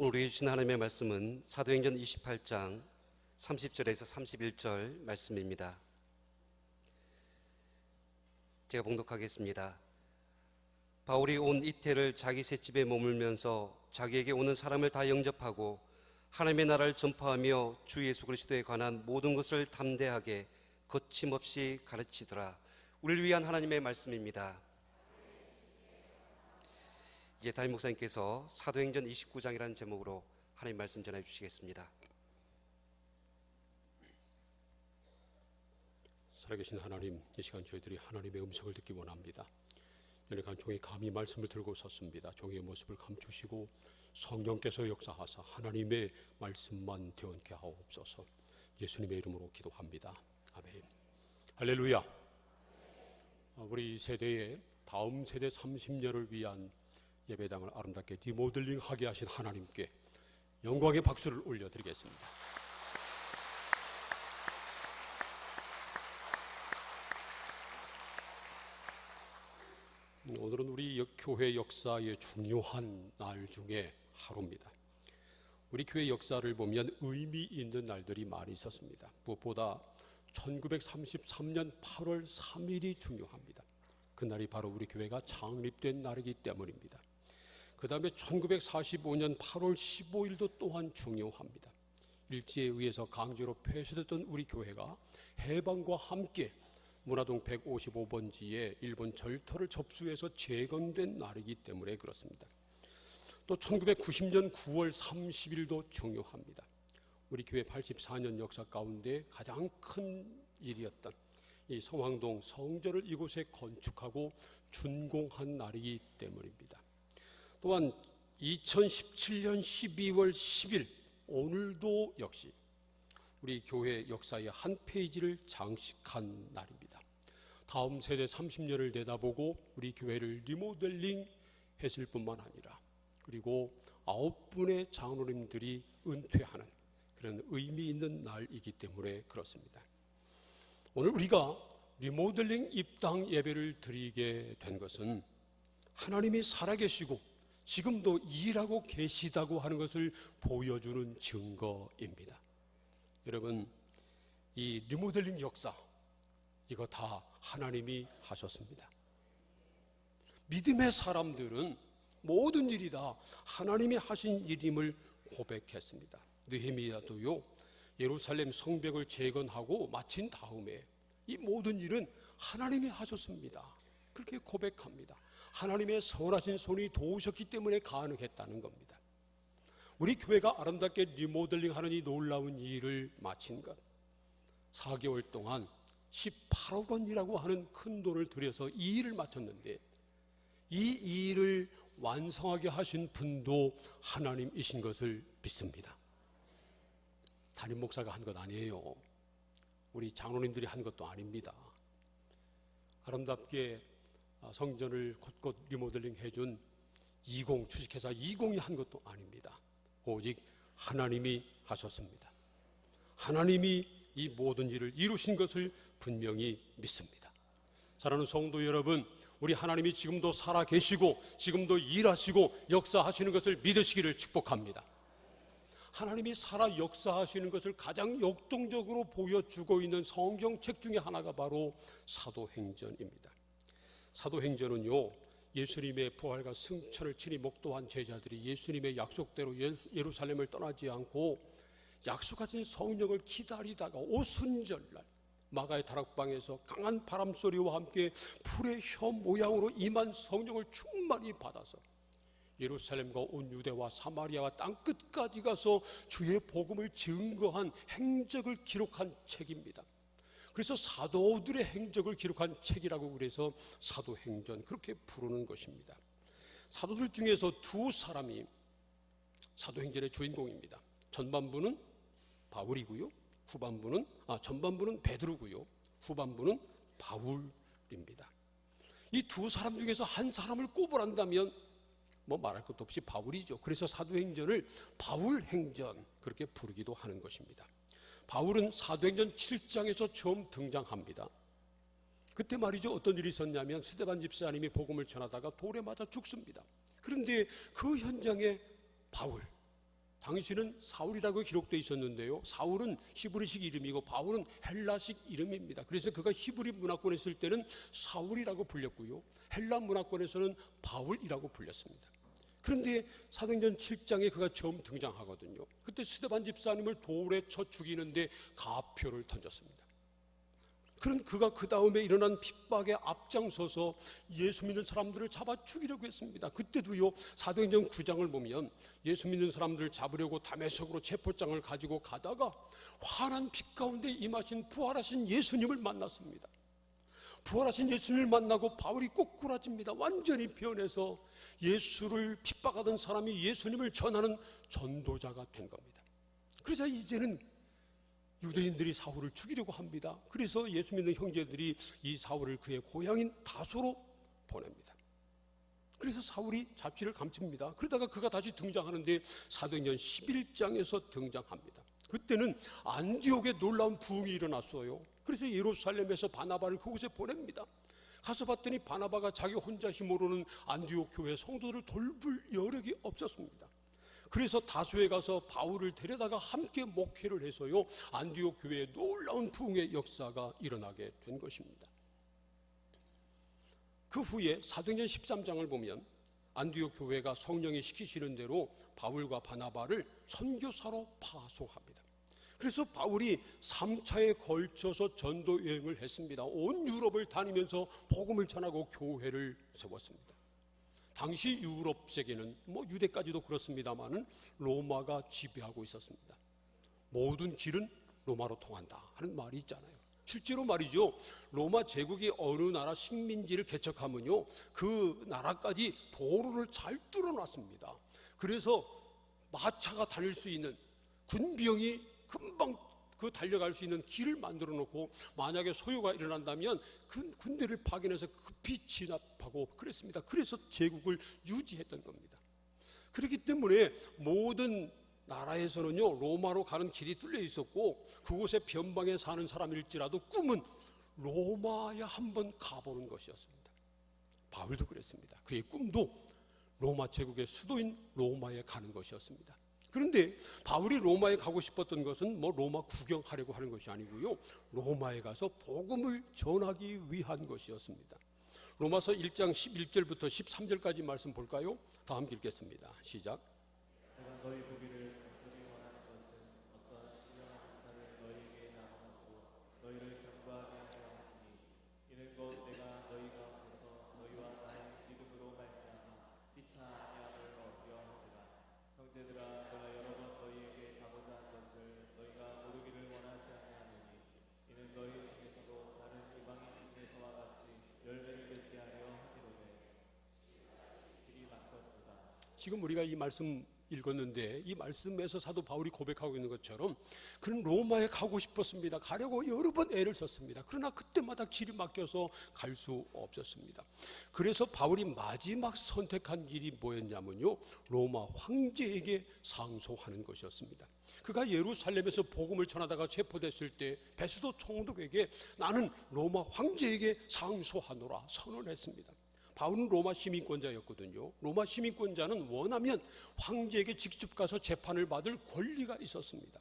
오늘 우리 주신 하나님의 말씀은 사도행전 28장 30절에서 31절 말씀입니다. 제가 봉독하겠습니다. 바울이 온 이태를 자기 셋집에 머물면서 자기에게 오는 사람을 다 영접하고 하나님의 나라를 전파하며 주 예수 그리스도에 관한 모든 것을 담대하게 거침없이 가르치더라. 우리를 위한 하나님의 말씀입니다. 이제 담임 목사님께서 사도행전 29장이라는 제목으로 하나님 말씀 전해 주시겠습니다. 살아계신 하나님, 이 시간 저희들이 하나님의 음성을 듣기 원합니다. 연약한 종이 감히 말씀을 들고 섰습니다. 종의 모습을 감추시고 성령께서 역사하사 하나님의 말씀만 되원케 하옵소서. 예수님의 이름으로 기도합니다. 아멘. 할렐루야. 아, 우리 세대의 다음 세대 30년을 위한 예배당을 아름답게 리모델링하게 하신 하나님께 영광의 박수를 올려드리겠습니다. 오늘은 우리 역- 교회 역사의 중요한 날 중에 하루입니다. 우리 교회 역사를 보면 의미 있는 날들이 많이 있었습니다. 무엇보다 1933년 8월 3일이 중요합니다. 그날이 바로 우리 교회가 창립된 날이기 때문입니다. 그 다음에 1945년 8월 15일도 또한 중요합니다. 일제에 의해서 강제로 폐쇄됐던 우리 교회가 해방과 함께 문화동 155번지에 일본 절터를 접수해서 재건된 날이기 때문에 그렇습니다. 또 1990년 9월 30일도 중요합니다. 우리 교회 84년 역사 가운데 가장 큰 일이었던 이 성황동 성전을 이곳에 건축하고 준공한 날이기 때문입니다. 또한 2017년 12월 10일 오늘도 역시 우리 교회 역사의 한 페이지를 장식한 날입니다. 다음 세대 30년을 내다보고 우리 교회를 리모델링 했을 뿐만 아니라 그리고 아홉 분의 장로님들이 은퇴하는 그런 의미 있는 날이기 때문에 그렇습니다. 오늘 우리가 리모델링 입당 예배를 드리게 된 것은 하나님이 살아계시고 지금도 일하고 계시다고 하는 것을 보여주는 증거입니다. 여러분, 이 리모델링 역사, 이거 다 하나님이 하셨습니다. 믿음의 사람들은 모든 일이 다 하나님이 하신 일임을 고백했습니다. 느헤미야도요, 예루살렘 성벽을 재건하고 마친 다음에 이 모든 일은 하나님이 하셨습니다. 그렇게 고백합니다. 하나님의 선하신 손이 도우셨기 때문에 가능했다는 겁니다. 우리 교회가 아름답게 리모델링 하는 이 놀라운 일을 마친 것. 4개월 동안 18억 원이라고 하는 큰 돈을 들여서 이 일을 마쳤는데 이 일을 완성하게 하신 분도 하나님이신 것을 믿습니다. 담임 목사가 한 것 아니에요. 우리 장로님들이 한 것도 아닙니다. 아름답게 성전을 곳곳 리모델링 해준 20 주식회사 20이 한 것도 아닙니다. 오직 하나님이 하셨습니다. 하나님이 이 모든 일을 이루신 것을 분명히 믿습니다. 사랑하는 성도 여러분, 우리 하나님이 지금도 살아 계시고 지금도 일하시고 역사하시는 것을 믿으시기를 축복합니다. 하나님이 살아 역사하시는 것을 가장 역동적으로 보여주고 있는 성경책 중에 하나가 바로 사도행전입니다. 사도행전은요, 예수님의 부활과 승천을 친히 목도한 제자들이 예수님의 약속대로 예루살렘을 떠나지 않고 약속하신 성령을 기다리다가 오순절날 마가의 다락방에서 강한 바람 소리와 함께 풀의 혀 모양으로 임한 성령을 충만히 받아서 예루살렘과 온 유대와 사마리아와 땅 끝까지 가서 주의 복음을 증거한 행적을 기록한 책입니다. 그래서 사도들의 행적을 기록한 책이라고 그래서 사도행전 그렇게 부르는 것입니다. 사도들 중에서 두 사람이 사도행전의 주인공입니다. 전반부는 바울이고요. 후반부는 아 전반부는 베드로고요. 후반부는 바울입니다. 이 두 사람 중에서 한 사람을 꼽으란다면 뭐 말할 것도 없이 바울이죠. 그래서 사도행전을 바울행전 그렇게 부르기도 하는 것입니다. 바울은 사도행전 7장에서 처음 등장합니다. 그때 말이죠. 어떤 일이 있었냐면 스데반 집사님이 복음을 전하다가 돌에 맞아 죽습니다. 그런데 그 현장에 바울 당시는 사울이라고 기록되어 있었는데요. 사울은 히브리식 이름이고 바울은 헬라식 이름입니다. 그래서 그가 히브리 문화권에 있을 때는 사울이라고 불렸고요. 헬라 문화권에서는 바울이라고 불렸습니다. 그런데 사도행전 7장에 그가 처음 등장하거든요. 그때 스데반 집사님을 돌에 쳐 죽이는데 가표를 던졌습니다. 그런 그가 그 다음에 일어난 핍박에 앞장서서 예수 믿는 사람들을 잡아 죽이려고 했습니다. 그때도요 사도행전 9장을 보면 예수 믿는 사람들을 잡으려고 담에석으로 체포장을 가지고 가다가 환한 빛 가운데 임하신 부활하신 예수님을 만났습니다. 부활하신 예수님을 만나고 바울이 꼬꾸라집니다. 완전히 변해서 예수를 핍박하던 사람이 예수님을 전하는 전도자가 된 겁니다. 그래서 이제는 유대인들이 사울을 죽이려고 합니다. 그래서 예수 믿는 형제들이 이 사울을 그의 고향인 다소로 보냅니다. 그래서 사울이 잡지를 감춥니다. 그러다가 그가 다시 등장하는데 사도행전 11장에서 등장합니다. 그때는 안디옥에 놀라운 부흥이 일어났어요. 그래서 예루살렘에서 바나바를 그곳에 보냅니다. 가서 봤더니 바나바가 자기 혼자 힘으로는 안디옥 교회 성도들을 돌볼 여력이 없었습니다. 그래서 다소에 가서 바울을 데려다가 함께 목회를 해서요 안디옥 교회에 놀라운 부흥의 역사가 일어나게 된 것입니다. 그 후에 사도행전 13장을 보면 안디옥 교회가 성령이 시키시는 대로 바울과 바나바를 선교사로 파송합니다. 그래서 바울이 3차에 걸쳐서 전도 여행을 했습니다. 온 유럽을 다니면서 복음을 전하고 교회를 세웠습니다. 당시 유럽 세계는 뭐 유대까지도 그렇습니다만은 로마가 지배하고 있었습니다. 모든 길은 로마로 통한다 하는 말이 있잖아요. 실제로 말이죠. 로마 제국이 어느 나라 식민지를 개척하면요. 그 나라까지 도로를 잘 뚫어 놨습니다. 그래서 마차가 다닐 수 있는 군병이 금방 그 달려갈 수 있는 길을 만들어 놓고 만약에 소요가 일어난다면 그 군대를 파견해서 급히 진압하고 그랬습니다. 그래서 제국을 유지했던 겁니다. 그렇기 때문에 모든 나라에서는요 로마로 가는 길이 뚫려 있었고 그곳에 변방에 사는 사람일지라도 꿈은 로마에 한번 가보는 것이었습니다. 바울도 그랬습니다. 그의 꿈도 로마 제국의 수도인 로마에 가는 것이었습니다. 그런데 바울이 로마에 가고 싶었던 것은 뭐 로마 구경하려고 하는 것이 아니고요. 로마에 가서 복음을 전하기 위한 것이었습니다. 로마서 1장 11절부터 13절까지 말씀 볼까요? 다 함께 읽겠습니다. 시작. 내가 너희 보기를 간절히 원하는 것은 어떠한 신령한 역사를 너희에게 나눠놓고 너희를 경고하게 하려 하니 이는 곧 내가 너희 가운데서 너희와 나의 믿음으로 말미암아 피차 아니함을 얻려 함이라 형제들아 내가 여러 번 너희에게 가고자 한 것을 너희가 모르기를 원하지 아니하노니 이는 너희 중에서도 다른 이방인에서와 같이 열매를 맺게 하려 함이로되 길이 막혔도다 지금 우리가 이 말씀 읽었는데 이 말씀에서 사도 바울이 고백하고 있는 것처럼 그는 로마에 가고 싶었습니다. 가려고 여러 번 애를 썼습니다. 그러나 그때마다 길이 막혀서 갈 수 없었습니다. 그래서 바울이 마지막 선택한 길이 뭐였냐면요. 로마 황제에게 상소하는 것이었습니다. 그가 예루살렘에서 복음을 전하다가 체포됐을 때 베스도 총독에게 나는 로마 황제에게 상소하노라 선언했습니다. 바울은 로마 시민권자였거든요. 로마 시민권자는 원하면 황제에게 직접 가서 재판을 받을 권리가 있었습니다.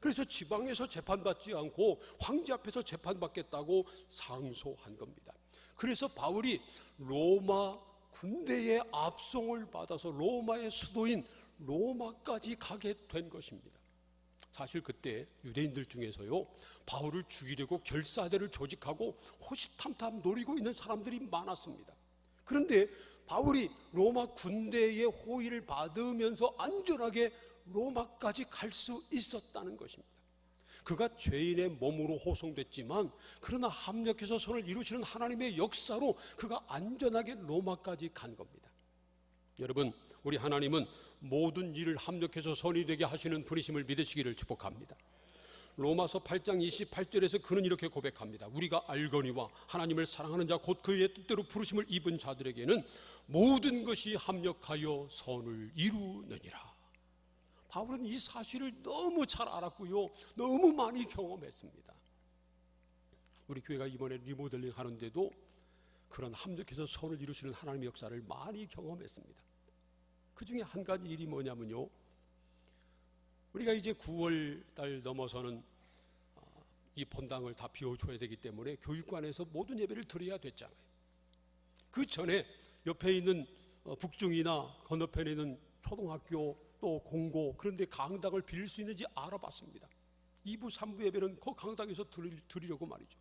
그래서 지방에서 재판받지 않고 황제 앞에서 재판받겠다고 상소한 겁니다. 그래서 바울이 로마 군대의 압송을 받아서 로마의 수도인 로마까지 가게 된 것입니다. 사실 그때 유대인들 중에서요 바울을 죽이려고 결사대를 조직하고 호시탐탐 노리고 있는 사람들이 많았습니다. 그런데 바울이 로마 군대의 호의를 받으면서 안전하게 로마까지 갈 수 있었다는 것입니다. 그가 죄인의 몸으로 호송됐지만 그러나 합력해서 선을 이루시는 하나님의 역사로 그가 안전하게 로마까지 간 겁니다. 여러분, 우리 하나님은 모든 일을 합력해서 선이 되게 하시는 분이심을 믿으시기를 축복합니다. 로마서 8장 28절에서 그는 이렇게 고백합니다. 우리가 알거니와 하나님을 사랑하는 자 곧 그의 뜻대로 부르심을 입은 자들에게는 모든 것이 합력하여 선을 이루느니라. 바울은 이 사실을 너무 잘 알았고요. 너무 많이 경험했습니다. 우리 교회가 이번에 리모델링 하는데도 그런 합력해서 선을 이루시는 하나님의 역사를 많이 경험했습니다. 그 중에 한 가지 일이 뭐냐면요. 우리가 이제 9월 달 넘어서는 어, 이 본당을 다 비워줘야 되기 때문에 교육관에서 모든 예배를 드려야 됐잖아요. 그 전에 옆에 있는 어, 북중이나 건너편에 있는 초등학교 또 공고 그런데 강당을 빌릴 수 있는지 알아봤습니다. 2부, 3부 예배는 그 강당에서 드리, 드리려고 말이죠.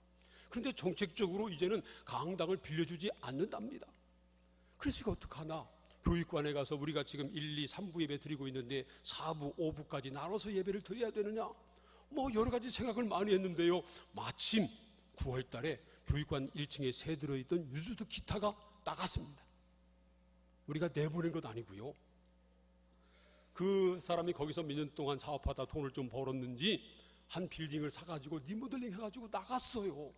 그런데 정책적으로 이제는 강당을 빌려주지 않는답니다. 그래서 이거 어떡하나? 교육관에 가서 우리가 지금 1, 2, 3부 예배 드리고 있는데 4부, 5부까지 나눠서 예배를 드려야 되느냐? 뭐 여러 가지 생각을 많이 했는데요. 마침 9월 달에 교육관 1층에 새 들어있던 유즈드 기타가 나갔습니다. 우리가 내보낸 것 아니고요. 그 사람이 거기서 몇 년 동안 사업하다 돈을 좀 벌었는지 한 빌딩을 사가지고 리모델링 해가지고 나갔어요.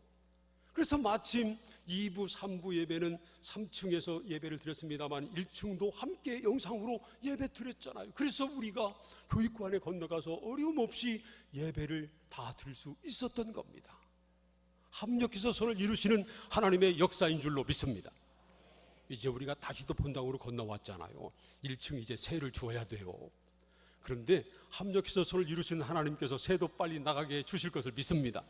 그래서 마침 2부, 3부 예배는 3층에서 예배를 드렸습니다만 1층도 함께 영상으로 예배 드렸잖아요. 그래서 우리가 교육관에 건너가서 어려움 없이 예배를 다 드릴 수 있었던 겁니다. 합력해서 선을 이루시는 하나님의 역사인 줄로 믿습니다. 이제 우리가 다시 또 본당으로 건너왔잖아요. 1층 이제 새를 주어야 돼요. 그런데 합력해서 선을 이루시는 하나님께서 새도 빨리 나가게 해 주실 것을 믿습니다.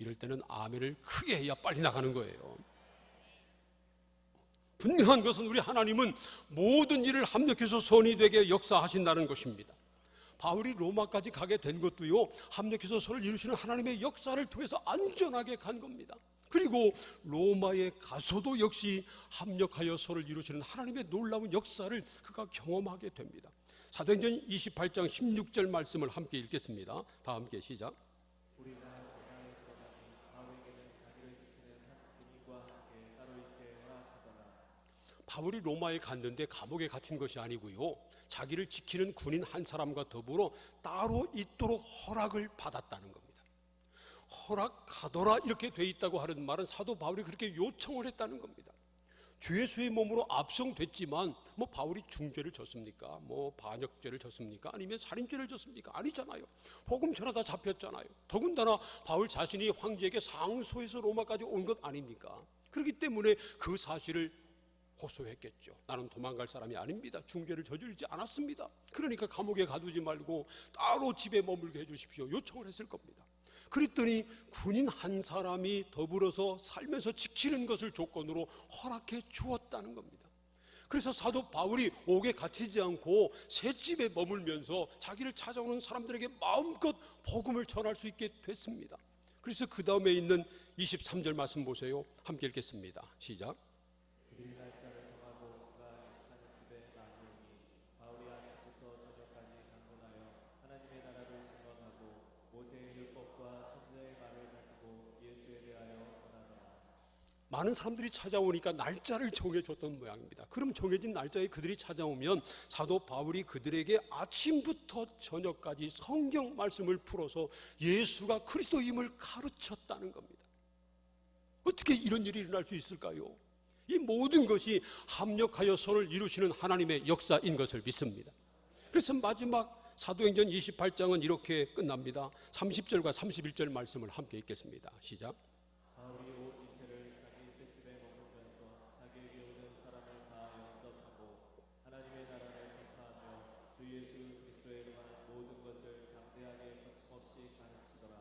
이럴 때는 아멘을 크게 해야 빨리 나가는 거예요. 분명한 것은 우리 하나님은 모든 일을 합력해서 선이 되게 역사하신다는 것입니다. 바울이 로마까지 가게 된 것도요, 합력해서 선을 이루시는 하나님의 역사를 통해서 안전하게 간 겁니다. 그리고 로마에 가서도 역시 합력하여 선을 이루시는 하나님의 놀라운 역사를 그가 경험하게 됩니다. 사도행전 28장 16절 말씀을 함께 읽겠습니다. 다 함께 시작. 우리가 로마에 들어가니 바울에게는 자기를 지키는 한 군인과 함께 따로 있게 허락하더라. 바울이 로마에 갔는데 감옥에 갇힌 것이 아니고요. 자기를 지키는 군인 한 사람과 더불어 따로 있도록 허락을 받았다는 겁니다. 허락하더라 이렇게 돼 있다고 하는 말은 사도 바울이 그렇게 요청을 했다는 겁니다. 주 예수의 몸으로 압송됐지만 뭐 바울이 중죄를 졌습니까? 뭐 반역죄를 졌습니까? 아니면 살인죄를 졌습니까? 아니잖아요. 복음 전하다 잡혔잖아요. 더군다나 바울 자신이 황제에게 상소해서 로마까지 온 것 아닙니까? 그렇기 때문에 그 사실을 호소했겠죠. 나는 도망갈 사람이 아닙니다. 중죄를 저지르지 않았습니다. 그러니까 감옥에 가두지 말고 따로 집에 머물게 해주십시오. 요청을 했을 겁니다. 그랬더니 군인 한 사람이 더불어서 살면서 지키는 것을 조건으로 허락해 주었다는 겁니다. 그래서 사도 바울이 옥에 갇히지 않고 새 집에 머물면서 자기를 찾아오는 사람들에게 마음껏 복음을 전할 수 있게 됐습니다. 그래서 그 다음에 있는 23절 말씀 보세요. 함께 읽겠습니다. 시작. 주일 날짜를 정하고 그가 익숙하는 집에 나누니 바울이 아침부터 저녁까지 강론하여 하나님의 나라를 증언하고 모세의 율법과 선지자의 말을 가지고 예수에 대하여 권하더라. 많은 사람들이 찾아오니까 날짜를 정해줬던 모양입니다. 그럼 정해진 날짜에 그들이 찾아오면 사도 바울이 그들에게 아침부터 저녁까지 성경 말씀을 풀어서 예수가 그리스도임을 가르쳤다는 겁니다. 어떻게 이런 일이 일어날 수 있을까요? 이 모든 것이 합력하여 선을 이루시는 하나님의 역사인 것을 믿습니다. 그래서 마지막 사도행전 28장은 이렇게 끝납니다. 30절과 31절 말씀을 함께 읽겠습니다. 시작. 바울이 온 이태를 자기 새집에 머물면서 자기에게 오는 사람을 다 영접하고 하나님의 나라를 전파하며 주 예수 그리스도에 관한 모든 것을 담대하게 거침없이 가르치더라.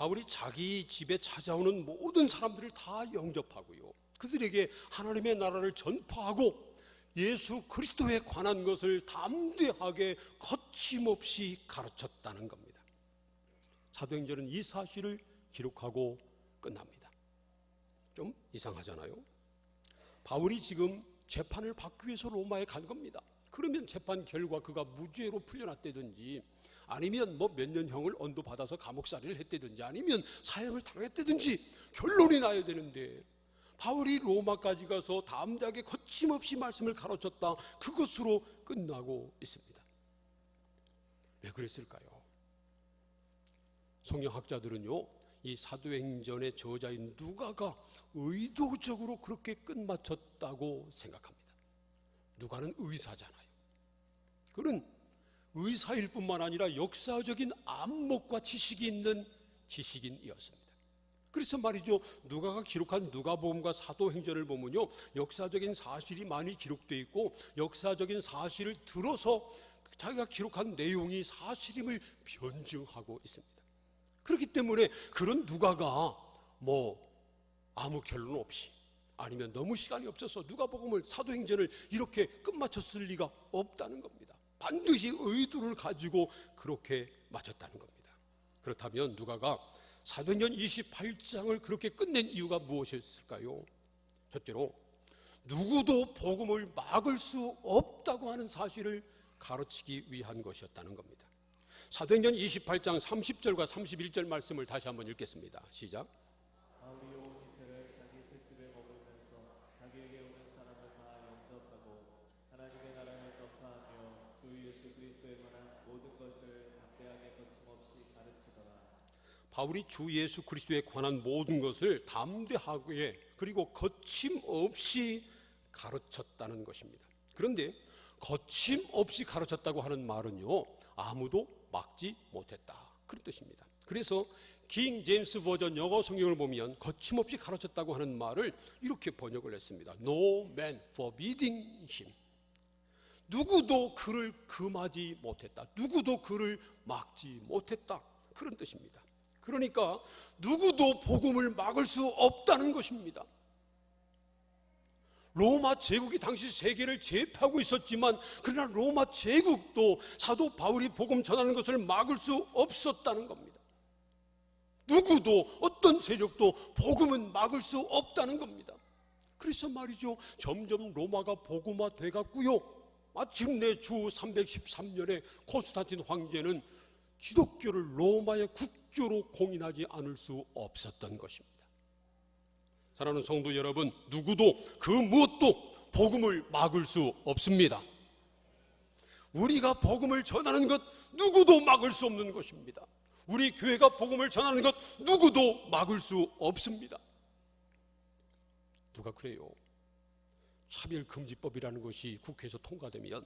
바울이 자기 집에 찾아오는 모든 사람들을 다 영접하고요. 그들에게 하나님의 나라를 전파하고 예수 그리스도에 관한 것을 담대하게 거침없이 가르쳤다는 겁니다. 사도행전은 이 사실을 기록하고 끝납니다. 좀 이상하잖아요. 바울이 지금 재판을 받기 위해서 로마에 간 겁니다. 그러면 재판 결과 그가 무죄로 풀려났다든지 아니면 뭐 몇 년형을 언도받아서 감옥살이를 했다든지 아니면 사형을 당했다든지 결론이 나야 되는데 바울이 로마까지 가서 담대하게 거침없이 말씀을 가르쳤다. 그것으로 끝나고 있습니다. 왜 그랬을까요? 성경학자들은요, 이 사도행전의 저자인 누가가 의도적으로 그렇게 끝마쳤다고 생각합니다. 누가는 의사잖아요. 그는 의사일 뿐만 아니라 역사적인 안목과 지식이 있는 지식인이었습니다. 그래서 말이죠. 누가가 기록한 누가복음과 사도행전을 보면요. 역사적인 사실이 많이 기록되어 있고 역사적인 사실을 들어서 자기가 기록한 내용이 사실임을 변증하고 있습니다. 그렇기 때문에 그런 누가가 뭐 아무 결론 없이 아니면 너무 시간이 없어서 누가복음을 사도행전을 이렇게 끝마쳤을 리가 없다는 겁니다. 반드시 의도를 가지고 그렇게 마쳤다는 겁니다. 그렇다면 누가가 사도행전 28장을 그렇게 끝낸 이유가 무엇이었을까요? 첫째로 누구도 복음을 막을 수 없다고 하는 사실을 가르치기 위한 것이었다는 겁니다. 사도행전 28장 30절과 31절 말씀을 다시 한번 읽겠습니다. 시작. 바울이 온 이태를 자기 새집에 머물면서 자기에게 오는 사람을 다 영접하고 하나님의 나라를 전파하며 주 예수 그리스도에 관한 모든 것을 담대하게 거침없이 가르치더라. 바울이 주 예수 그리스도에 관한 모든 것을 담대하게 그리고 거침없이 가르쳤다는 것입니다. 그런데 거침없이 가르쳤다고 하는 말은요 아무도 막지 못했다 그런 뜻입니다. 그래서 킹 제임스 버전 영어 성경을 보면 거침없이 가르쳤다고 하는 말을 이렇게 번역을 했습니다. No man forbidding him. 누구도 그를 금하지 못했다. 누구도 그를 막지 못했다. 그런 뜻입니다. 그러니까 누구도 복음을 막을 수 없다는 것입니다. 로마 제국이 당시 세계를 제패하고 있었지만 그러나 로마 제국도 사도 바울이 복음 전하는 것을 막을 수 없었다는 겁니다. 누구도 어떤 세력도 복음은 막을 수 없다는 겁니다. 그래서 말이죠. 점점 로마가 복음화 돼 갔고요. 마침내 주 313년에 콘스탄틴 황제는 기독교를 로마의 국교로 공인하지 않을 수 없었던 것입니다. 사랑하는 성도 여러분, 누구도 그 무엇도 복음을 막을 수 없습니다. 우리가 복음을 전하는 것 누구도 막을 수 없는 것입니다. 우리 교회가 복음을 전하는 것 누구도 막을 수 없습니다. 누가 그래요? 차별금지법이라는 것이 국회에서 통과되면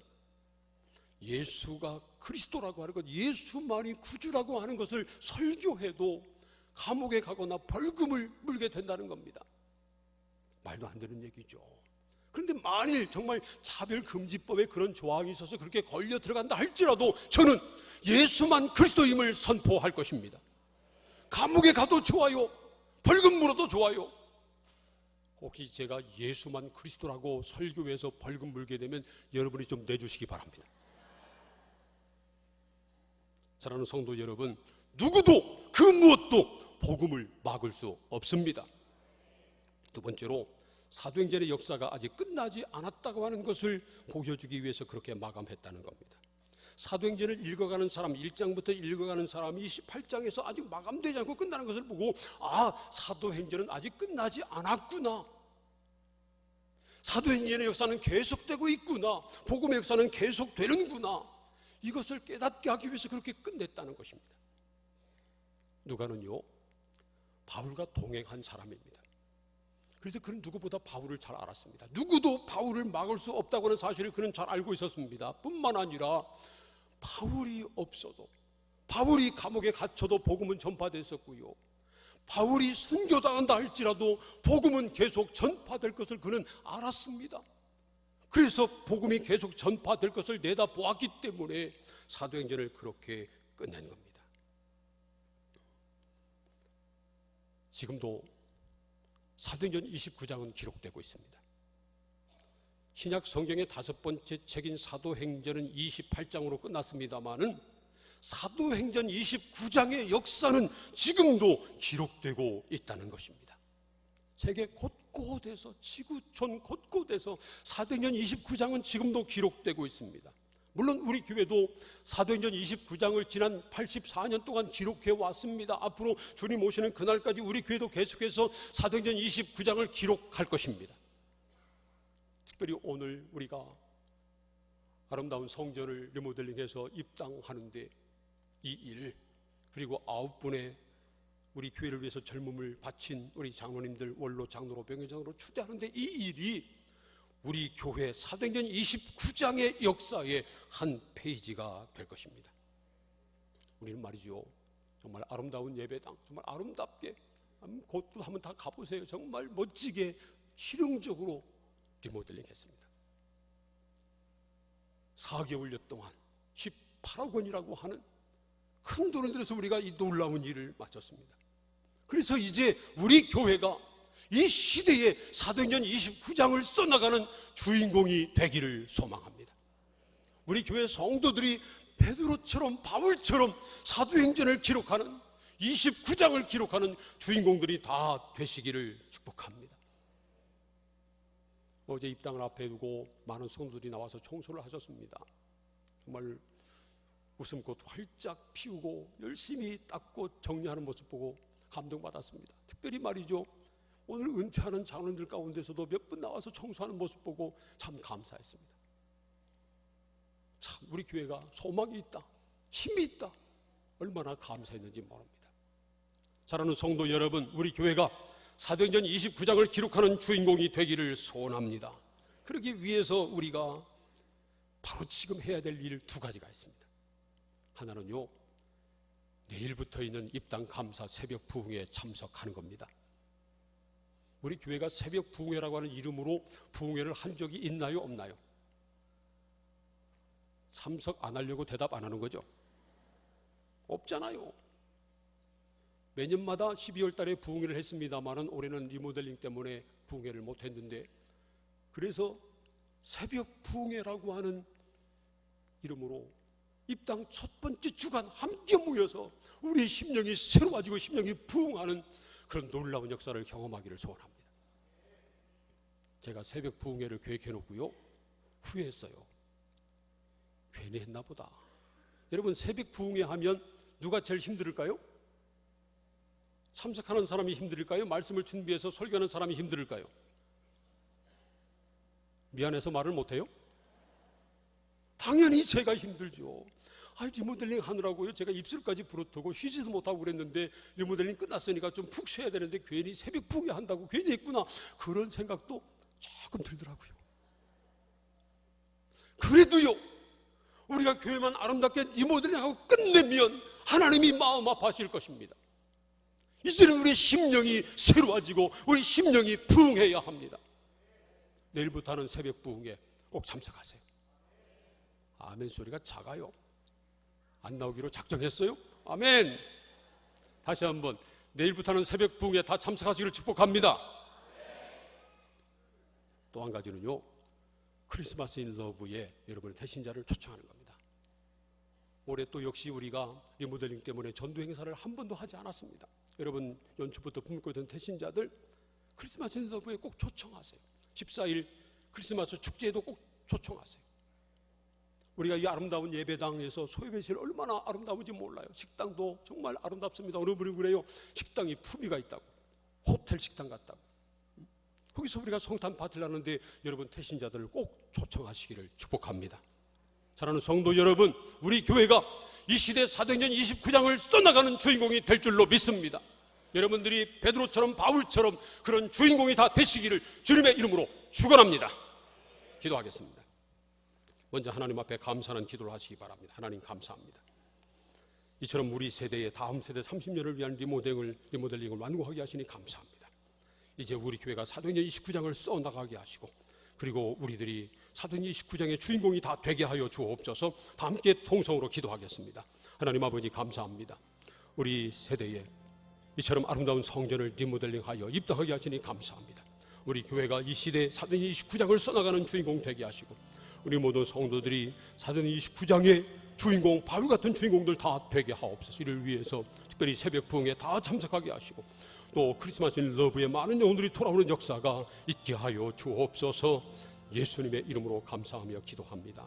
예수가 그리스도라고 하는 것, 예수만이 구주라고 하는 것을 설교해도 감옥에 가거나 벌금을 물게 된다는 겁니다. 말도 안 되는 얘기죠. 그런데 만일 정말 차별금지법에 그런 조항이 있어서 그렇게 걸려 들어간다 할지라도 저는 예수만 그리스도임을 선포할 것입니다. 감옥에 가도 좋아요. 벌금 물어도 좋아요. 혹시 제가 예수만 그리스도라고 설교해서 벌금 물게 되면 여러분이 좀 내주시기 바랍니다. 사랑하는 성도 여러분, 누구도 그 무엇도 복음을 막을 수 없습니다. 두 번째로 사도행전의 역사가 아직 끝나지 않았다고 하는 것을 보여주기 위해서 그렇게 마감했다는 겁니다. 사도행전을 읽어가는 사람, 1장부터 읽어가는 사람이 28장에서 아직 마감되지 않고 끝나는 것을 보고 아, 사도행전은 아직 끝나지 않았구나. 사도행전의 역사는 계속되고 있구나. 복음의 역사는 계속되는구나. 이것을 깨닫게 하기 위해서 그렇게 끝냈다는 것입니다. 누가는요, 바울과 동행한 사람입니다. 그래서 그는 누구보다 바울을 잘 알았습니다. 누구도 바울을 막을 수 없다고 하는 사실을 그는 잘 알고 있었습니다. 뿐만 아니라 바울이 없어도 바울이 감옥에 갇혀도 복음은 전파됐었고요. 바울이 순교당한다 할지라도 복음은 계속 전파될 것을 그는 알았습니다. 그래서 복음이 계속 전파될 것을 내다보았기 때문에 사도행전을 그렇게 끝낸 겁니다. 지금도 사도행전 29장은 기록되고 있습니다. 신약 성경의 다섯 번째 책인 사도행전은 28장으로 끝났습니다만은 사도행전 29장의 역사는 지금도 기록되고 있다는 것입니다. 세계 곳 곳에서 지구촌 곳곳에서 사도행전 29장은 지금도 기록되고 있습니다. 물론 우리 교회도 사도행전 29장을 지난 84년 동안 기록해 왔습니다. 앞으로 주님 오시는 그날까지 우리 교회도 계속해서 사도행전 29장을 기록할 것입니다. 특별히 오늘 우리가 아름다운 성전을 리모델링해서 입당하는데 이 일, 그리고 아홉 분의 우리 교회를 위해서 젊음을 바친 우리 장로님들 원로 장로로 병회장으로 추대하는데 이 일이 우리 교회 사도행전 29장의 역사의 한 페이지가 될 것입니다. 우리는 말이죠. 정말 아름다운 예배당, 정말 아름답게 곳도 한번 다 가보세요. 정말 멋지게 실용적으로 리모델링 했습니다. 4개월여 동안 18억 원이라고 하는 큰 돈을 들여서 우리가 이 놀라운 일을 마쳤습니다. 그래서 이제 우리 교회가 이 시대에 사도행전 29장을 써나가는 주인공이 되기를 소망합니다. 우리 교회 성도들이 베드로처럼 바울처럼 사도행전을 기록하는 29장을 기록하는 주인공들이 다 되시기를 축복합니다. 어제 입당을 앞에 두고 많은 성도들이 나와서 청소를 하셨습니다. 정말 웃음꽃 활짝 피우고 열심히 닦고 정리하는 모습 보고 감동받았습니다. 특별히 말이죠. 오늘 은퇴하는 장로들 가운데서도 몇 분 나와서 청소하는 모습 보고 참 감사했습니다. 참 우리 교회가 소망이 있다, 힘이 있다, 얼마나 감사했는지 모릅니다. 사랑하는 성도 여러분, 우리 교회가 사도행전 29장을 기록하는 주인공이 되기를 소원합니다. 그러기 위해서 우리가 바로 지금 해야 될 일 두 가지가 있습니다. 하나는요, 내일부터 있는 입당 감사 새벽 부흥에 참석하는 겁니다. 우리 교회가 새벽 부흥회라고 하는 이름으로 부흥회를 한 적이 있나요, 없나요? 참석 안 하려고 대답 안 하는 거죠? 없잖아요. 매년마다 12월 달에 부흥회를 했습니다만은 올해는 리모델링 때문에 부흥회를 못 했는데 그래서 새벽 부흥회라고 하는 이름으로 입당 첫 번째 주간 함께 모여서 우리 심령이 새로워지고 심령이 부흥하는 그런 놀라운 역사를 경험하기를 소원합니다. 제가 새벽 부흥회를 계획해 놓고요. 후회했어요. 괜히 했나 보다. 여러분 새벽 부흥회 하면 누가 제일 힘들을까요? 참석하는 사람이 힘들을까요? 말씀을 준비해서 설교하는 사람이 힘들을까요? 미안해서 말을 못해요? 당연히 제가 힘들죠. 아, 리모델링 하느라고요. 제가 입술까지 부르트고 쉬지도 못하고 그랬는데 리모델링 끝났으니까 좀 푹 쉬어야 되는데 괜히 새벽 푹에 한다고 괜히 했구나. 그런 생각도 조금 들더라고요. 그래도요. 우리가 교회만 아름답게 리모델링하고 끝내면 하나님이 마음 아파하실 것입니다. 이제는 우리 심령이 새로워지고 우리 심령이 부흥해야 합니다. 내일부터는 새벽 부흥에 꼭 참석하세요. 아멘 소리가 작아요. 안 나오기로 작정했어요? 아멘. 다시 한번 내일부터는 새벽 부흥에 다 참석하시기를 축복합니다. 또 한 가지는요. 크리스마스 인 러브에 여러분의 대신자를 초청하는 겁니다. 올해 또 역시 우리가 리모델링 때문에 전도 행사를 한 번도 하지 않았습니다. 여러분 연초부터 품고 있던 대신자들 크리스마스 인 러브에 꼭 초청하세요. 14일 크리스마스 축제에도 꼭 초청하세요. 우리가 이 아름다운 예배당에서 소예배실 얼마나 아름다운지 몰라요. 식당도 정말 아름답습니다. 어느 분이 그래요. 식당이 품위가 있다고. 호텔 식당 같다고. 거기서 우리가 성탄 파티를 하는데 여러분 태신자들을 꼭 초청하시기를 축복합니다. 사랑하는 성도 여러분, 우리 교회가 이 시대 사도행전 29장을 써나가는 주인공이 될 줄로 믿습니다. 여러분들이 베드로처럼 바울처럼 그런 주인공이 다 되시기를 주님의 이름으로 축원합니다. 기도하겠습니다. 먼저 하나님 앞에 감사하는 기도를 하시기 바랍니다. 하나님 감사합니다. 이처럼 우리 세대의 다음 세대 30년을 위한 리모델링을, 리모델링을 완공하게 하시니 감사합니다. 이제 우리 교회가 사도행전 29장을 써 나가게 하시고 그리고 우리들이 사도행전 29장의 주인공이 다 되게 하여 주옵소서 다 함께 통성으로 기도하겠습니다. 하나님 아버지 감사합니다. 우리 세대에 이처럼 아름다운 성전을 리모델링하여 입당하게 하시니 감사합니다. 우리 교회가 이 시대 사도행전 29장을 써나가는 주인공 되게 하시고 우리 모든 성도들이 사도행전 29장의 주인공 바울 같은 주인공들 다 되게 하옵소서 이를 위해서 특별히 새벽 부흥에 다 참석하게 하시고 또 크리스마스 인 러브에 많은 영혼들이 돌아오는 역사가 있게 하여 주옵소서 예수님의 이름으로 감사하며 기도합니다.